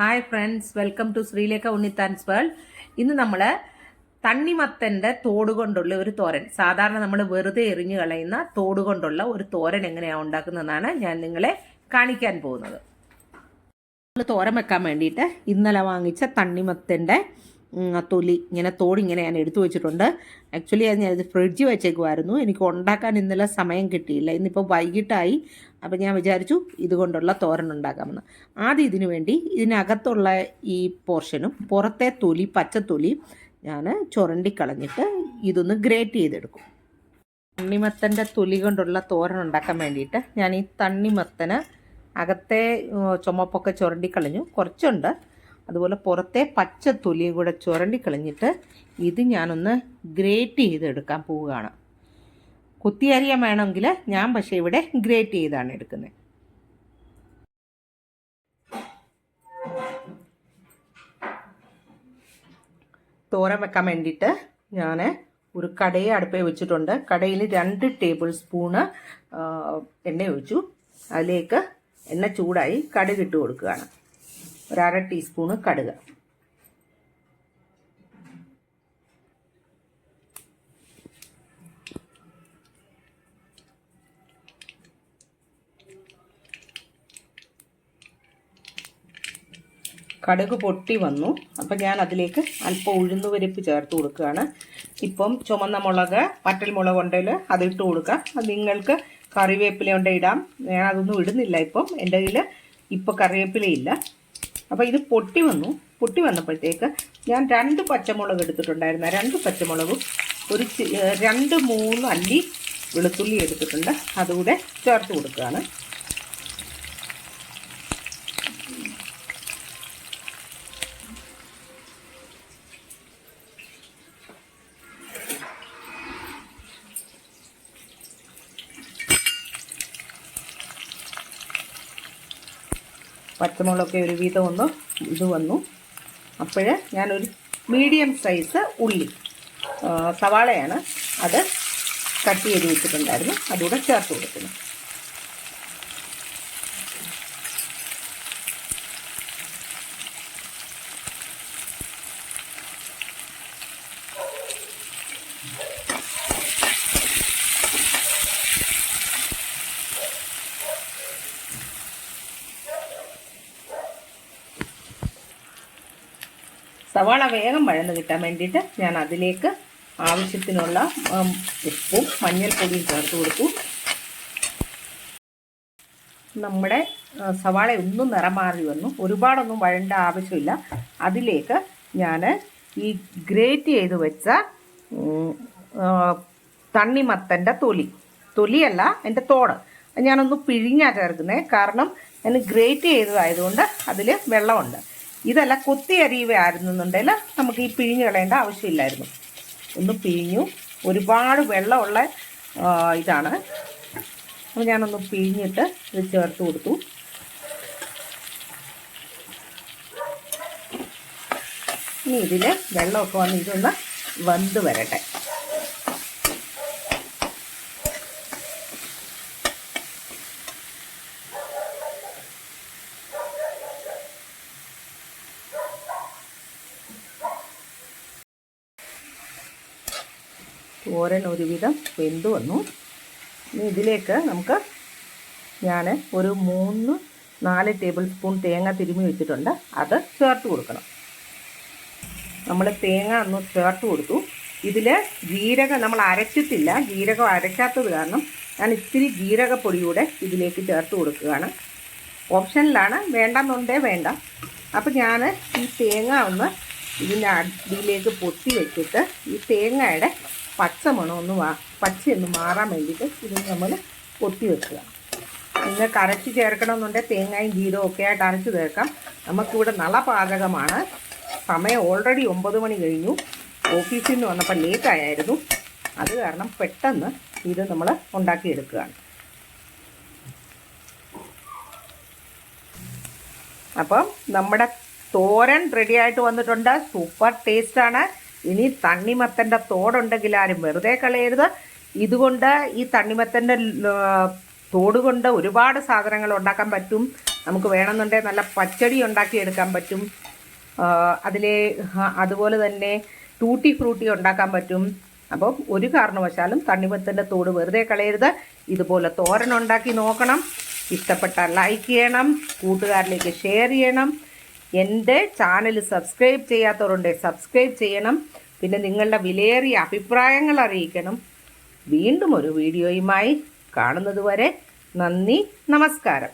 Hi friends welcome to Sreelekha Unnithan's world ഇന്ന് നമ്മൾ തണ്ണിമത്തന്റെ തോട് കൊണ്ടുള്ള ഒരു തോരൻ. സാധാരണ നമ്മൾ വെറുതെ എറിഞ്ഞു കളയുന്ന തോട് കൊണ്ടുള്ള ഒരു തോരൻ എങ്ങനെയാണ് ഉണ്ടാക്കുന്നതെന്നാണ് ഞാൻ നിങ്ങളെ കാണിക്കാൻ പോകുന്നത്. നമ്മൾ തോരൻ വെക്കാൻ വേണ്ടിയിട്ട് ഇന്നലെ വാങ്ങിച്ച തണ്ണിമത്തന്റെ തൊലി ഇങ്ങനെ തോട് ഇങ്ങനെ ഞാൻ എടുത്തു വെച്ചിട്ടുണ്ട്. ആക്ച്വലി അത് ഞാൻ ഫ്രിഡ്ജിൽ വെച്ചേക്കുമായിരുന്നു എനിക്ക് ഉണ്ടാക്കാൻ ഇന്നലെ സമയം കിട്ടിയില്ല. ഇന്നിപ്പോൾ വൈകിട്ടായി. അപ്പോൾ ഞാൻ വിചാരിച്ചു ഇതുകൊണ്ടുള്ള തോരൻ ഉണ്ടാക്കാമെന്ന്. ആദ്യം ഇതിനു വേണ്ടി ഇതിനകത്തുള്ള ഈ പോർഷനും പുറത്തെ തൊലി പച്ചത്തൊലി ഞാൻ ചുരണ്ടി കളഞ്ഞിട്ട് ഇതൊന്ന് ഗ്രേറ്റ് ചെയ്തെടുക്കും. തണ്ണിമത്തന്റെ തൊലി കൊണ്ടുള്ള തോരൻ ഉണ്ടാക്കാൻ വേണ്ടിയിട്ട് ഞാൻ ഈ തണ്ണിമത്തന് അകത്തെ ചുമപ്പൊക്കെ ചുരണ്ടി കളഞ്ഞു. കുറച്ചുണ്ട്. അതുപോലെ പുറത്തെ പച്ച തൊലിയും കൂടെ ചുരണ്ടി കളഞ്ഞിട്ട് ഇത് ഞാനൊന്ന് ഗ്രേറ്റ് ചെയ്തെടുക്കാൻ പോവുകയാണ്. കുത്തിയരിയാൻ വേണമെങ്കിൽ ഞാൻ പക്ഷേ ഇവിടെ ഗ്രേറ്റ് ചെയ്താണ് എടുക്കുന്നത്. തോരൻ വെക്കാൻ വേണ്ടിയിട്ട് ഞാൻ ഒരു കടയെ അടുപ്പേ വെച്ചിട്ടുണ്ട്. കടയിൽ രണ്ട് ടേബിൾ സ്പൂണ് എണ്ണ ഒഴിച്ചു. അതിലേക്ക് എണ്ണ ചൂടായി കടുക് ഇട്ട് കൊടുക്കുകയാണ്. ഒരു അര ടീസ്പൂണ് കടുക്. കടുക് പൊട്ടി വന്നു. അപ്പം ഞാൻ അതിലേക്ക് അല്പം ഉഴുന്ന് പരിപ്പ് ചേർത്ത് കൊടുക്കുകയാണ്. ഇപ്പം ചുമന്ന മുളക് പറ്റൽ മുളക് ഉണ്ടെങ്കിൽ അതിട്ട് കൊടുക്കാം. അത് നിങ്ങൾക്ക് കറിവേപ്പില ഉണ്ടെങ്കിൽ ഇടാം. ഞാൻ അതൊന്നും ഇടുന്നില്ല ഇപ്പം. എന്റെ കയ്യിൽ ഇപ്പോൾ കറിവേപ്പിലയില്ല അപ്പോൾ ഇത് പൊട്ടി വന്നു. പൊട്ടി വന്നപ്പോഴത്തേക്ക് ഞാൻ രണ്ട് പച്ചമുളക് എടുത്തിട്ടുണ്ടായിരുന്നു. രണ്ട് പച്ചമുളകും ഒരു രണ്ട് മൂന്ന് അല്ലി വെളുത്തുള്ളി എടുത്തിട്ടുണ്ട്. അതുകൂടെ ചേർത്ത് കൊടുക്കുകയാണ്. പച്ചമുളകൊക്കെ ഒരു വിധം ഒന്ന് ഇത് വന്നു. അപ്പോൾ ഞാനൊരു മീഡിയം സൈസ് ഉള്ളി സവാളയാണ് അത് കട്ട് ചെയ്ത് വെച്ചിട്ടുണ്ടായിരുന്നു. അതുകൂടെ ചേർത്ത് കൊടുക്കുന്നു. സവാള വേഗം വഴന്ന് കിട്ടാൻ വേണ്ടിയിട്ട് ഞാൻ അതിലേക്ക് ആവശ്യത്തിനുള്ള ഉപ്പും മഞ്ഞൾപ്പൊടിയും ചേർത്ത് കൊടുത്തു. നമ്മുടെ സവാള ഒന്നും നിറം മാറി വന്നു. ഒരുപാടൊന്നും വഴണ്ട ആവശ്യമില്ല. അതിലേക്ക് ഞാൻ ഈ ഗ്രേറ്റ് ചെയ്ത് വെച്ച തണ്ണിമത്തന്റെ തൊലി. തൊലിയല്ല എന്റെ തോട്. ഞാനൊന്ന് പിഴിഞ്ഞാണ് ചേർക്കുന്നത് കാരണം ഞാൻ ഗ്രേറ്റ് ചെയ്തതായതുകൊണ്ട് അതിൽ വെള്ളമുണ്ട്. ഇതല്ല കൊത്തി അരിയുകയായിരുന്നു എന്നുണ്ടെങ്കിൽ നമുക്ക് ഈ പിഴിഞ്ഞ് കളയേണ്ട ആവശ്യമില്ലായിരുന്നു. ഒന്ന് പിഴിഞ്ഞു. ഒരുപാട് വെള്ളമുള്ള ഇതാണ്. അപ്പോൾ ഞാനൊന്ന് പിഴിഞ്ഞിട്ട് ഇത് ചേർത്ത് കൊടുത്തു. ഇനി ഇതിൽ വെള്ളമൊക്കെ വന്ന് ഇതൊന്ന് വന്ന് വരട്ടെ. തോരൻ ഒരുവിധം വെന്ത് വന്നു. ഇനി ഇതിലേക്ക് നമുക്ക് ഞാൻ ഒരു മൂന്ന് നാല് ടേബിൾ സ്പൂൺ തേങ്ങ തിരുമി വെച്ചിട്ടുണ്ട്. അത് ചേർത്ത് കൊടുക്കണം. നമ്മൾ തേങ്ങ ഒന്ന് ചേർത്ത് കൊടുത്തു. ഇതിൽ ജീരകം നമ്മൾ അരച്ചിട്ടില്ല. ജീരകം അരയ്ക്കാത്തത് കാരണം ഞാൻ ഇത്തിരി ജീരകപ്പൊടിയൂടെ ഇതിലേക്ക് ചേർത്ത് കൊടുക്കുകയാണ്. ഓപ്ഷനിലാണ് വേണ്ടെന്നുണ്ടേ വേണ്ട. അപ്പം ഞാൻ ഈ തേങ്ങ ഒന്ന് ഇതിന്റെ അടിയിലേക്ക് പൊത്തി വെച്ചിട്ട് ഈ തേങ്ങയുടെ പച്ചമണം ഒന്ന് വാ പച്ചയൊന്ന് മാറാൻ വേണ്ടിയിട്ട് ഇത് നമ്മൾ പൊട്ടി വെക്കുക. നിങ്ങൾക്ക് അരച്ച് ചേർക്കണമെന്നുണ്ടെങ്കിൽ തേങ്ങയും ജീരവും ഒക്കെ ആയിട്ട് അരച്ച് ചേർക്കാം. നമുക്കിവിടെ നല്ല പാചകമാണ് സമയം ഓൾറെഡി ഒമ്പത് മണി കഴിഞ്ഞു. ഓഫീസിൽ നിന്ന് വന്നപ്പോൾ ലേറ്റ് ആയായിരുന്നു. അത് കാരണം പെട്ടെന്ന് ഇത് നമ്മൾ ഉണ്ടാക്കിയെടുക്കുകയാണ്. അപ്പം നമ്മുടെ തോരൻ റെഡി ആയിട്ട് വന്നിട്ടുണ്ട്. സൂപ്പർ ടേസ്റ്റാണ് ഇനി തണ്ണിമത്തന്റെ തോടുണ്ടെങ്കിൽ ആരും വെറുതെ കളയരുത്. ഇതുകൊണ്ട് ഈ തണ്ണിമത്തന്റെ തോട് കൊണ്ട് ഒരുപാട് സാധനങ്ങൾ ഉണ്ടാക്കാൻ പറ്റും. നമുക്ക് വേണമെന്നുണ്ടെങ്കിൽ നല്ല പച്ചടി ഉണ്ടാക്കിയെടുക്കാൻ പറ്റും. അതിലെ അതുപോലെ തന്നെ ടൂട്ടി ഫ്രൂട്ടി ഉണ്ടാക്കാൻ പറ്റും. അപ്പം ഒരു കാരണവശാലും തണ്ണിമത്തന്റെ തോട് വെറുതെ കളയരുത്. ഇതുപോലെ തോരൻ ഉണ്ടാക്കി നോക്കണം. ഇഷ്ടപ്പെട്ടാൽ ലൈക്ക് ചെയ്യണം. കൂട്ടുകാരിലേക്ക് ഷെയർ ചെയ്യണം. എന്റെ ചാനൽ സബ്സ്ക്രൈബ് ചെയ്യാത്തവരുണ്ട് സബ്സ്ക്രൈബ് ചെയ്യണം. പിന്നെ നിങ്ങളുടെ വിലയേറിയ അഭിപ്രായങ്ങൾ അറിയിക്കണം. വീണ്ടും ഒരു വീഡിയോയുമായി കാണുന്നതുവരെ നന്ദി നമസ്കാരം.